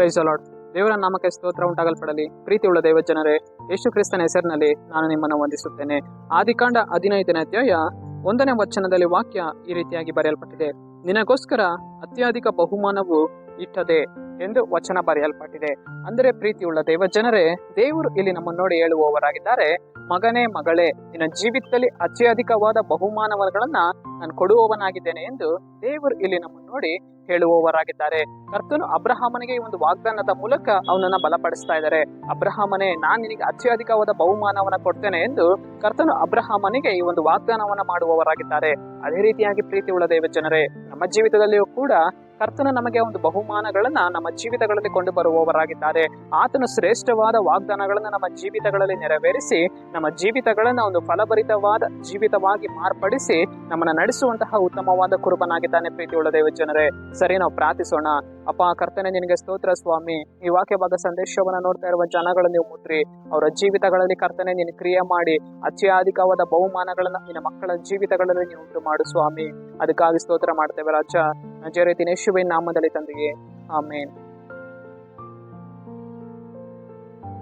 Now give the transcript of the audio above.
Price ಅಲಾಡ್ ದೇವರ ನಾಮಕ್ಕೆ ಸ್ತೋತ್ರ ಉಂಟಾಗಲ್ಪಡಲಿ. ಪ್ರೀತಿಯುಳ್ಳ ದೇವ ಜನರೇ ಯೇಸು ಕ್ರಿಸ್ತನ ಹೆಸರಿನಲ್ಲಿ ನಾನು ನಿಮ್ಮನ್ನು ವಂದಿಸುತ್ತೇನೆ. ಆದಿಕಾಂಡ ಹದಿನೈದನೇ ಅಧ್ಯಾಯ ಒಂದನೇ ವಚನದಲ್ಲಿ ವಾಕ್ಯ ಈ ರೀತಿಯಾಗಿ ಬರೆಯಲ್ಪಟ್ಟಿದೆ. ನಿನಗೋಸ್ಕರ ಅತ್ಯಧಿಕ ಬಹುಮಾನವು ಇಟ್ಟದೆ ಎಂದು ವಚನ ಬರೆಯಲ್ಪಟ್ಟಿದೆ. ಅಂದರೆ ಪ್ರೀತಿಯುಳ್ಳ ದೇವ ಜನರೇ ದೇವರು ಇಲ್ಲಿ ನಮ್ಮನ್ನು ನೋಡಿ ಹೇಳುವವರಾಗಿದ್ದಾರೆ. ಮಗನೇ, ಮಗಳೇ, ನಿನ್ನ ಜೀವಿತದಲ್ಲಿ ಅತ್ಯಧಿಕವಾದ ಬಹುಮಾನಗಳನ್ನ ನಾನು ಕೊಡುವವನಾಗಿದ್ದೇನೆ ಎಂದು ದೇವರು ಇಲ್ಲಿ ನಮ್ಮನ್ನು ನೋಡಿ ಹೇಳುವವರಾಗಿದ್ದಾರೆ. ಕರ್ತನು ಅಬ್ರಹಾಮನಿಗೆ ಈ ಒಂದು ವಾಗ್ದಾನದ ಮೂಲಕ ಅವನನ್ನ ಬಲಪಡಿಸ್ತಾ ಇದ್ದಾರೆ. ಅಬ್ರಹಾಮನೇ, ನಾನು ನಿನಗೆ ಅತ್ಯಧಿಕವಾದ ಬಹುಮಾನವನ್ನ ಕೊಡ್ತೇನೆ ಎಂದು ಕರ್ತನು ಅಬ್ರಹಾಮನಿಗೆ ಈ ಒಂದು ವಾಗ್ದಾನವನ್ನ ಮಾಡುವವರಾಗಿದ್ದಾರೆ. ಅದೇ ರೀತಿಯಾಗಿ ಪ್ರೀತಿ ಉಳ್ಳ ದೇವ ಜನರೇ ನಮ್ಮ ಜೀವಿತದಲ್ಲಿಯೂ ಕೂಡ ಕರ್ತನು ನಮಗೆ ಒಂದು ಬಹುಮಾನಗಳನ್ನ ನಮ್ಮ ಜೀವಿತಗಳಲ್ಲಿ ಕೊಂಡು ಬರುವವರಾಗಿದ್ದಾರೆ. ಆತನು ಶ್ರೇಷ್ಠವಾದ ವಾಗ್ದಾನಗಳನ್ನ ನಮ್ಮ ಜೀವಿತಗಳಲ್ಲಿ ನೆರವೇರಿಸಿ, ನಮ್ಮ ಜೀವಿತಗಳನ್ನ ಒಂದು ಫಲಭರಿತವಾದ ಜೀವಿತವಾಗಿ ಮಾರ್ಪಡಿಸಿ, ನಮ್ಮನ್ನ ನಡೆಸುವಂತಹ ಉತ್ತಮವಾದ ಕುರುಬನಾಗಿದ್ದಾನೆ ಪ್ರೀತಿಯುಳ್ಳ ದೇವ ಜನರೇ ಸರಿ, ನಾವು ಪ್ರಾರ್ಥಿಸೋಣ. ಅಪ್ಪ, ಕರ್ತನೆ, ನಿನಗೆ ಸ್ತೋತ್ರ, ಸ್ವಾಮಿ. ಈ ವಾಕ್ಯ ಭಾಗ ಸಂದೇಶವನ್ನ ನೋಡ್ತಾ ಇರುವ ಜನಗಳನ್ನು ನೀವು ಮುಟ್ರಿ. ಅವರ ಜೀವಿತಗಳಲ್ಲಿ ಕರ್ತನೆ, ನೀನು ಕ್ರಿಯೆ ಮಾಡಿ ಅತ್ಯಧಿಕವಾದ ಬಹುಮಾನಗಳನ್ನ ನಿನ್ನ ಮಕ್ಕಳ ಜೀವಿತಗಳಲ್ಲಿ ನೀವು ಉಂಟು ಮಾಡು, ಸ್ವಾಮಿ. ಅದಕ್ಕಾಗಿ ಸ್ತೋತ್ರ ಮಾಡ್ತೇವೆ ರಾಜ. ನಜರೇತಿನ ದಿನೇಶುವೆ ನಾಮದಲ್ಲಿ ತಂದೆಗೆ ಆಮೇನ್.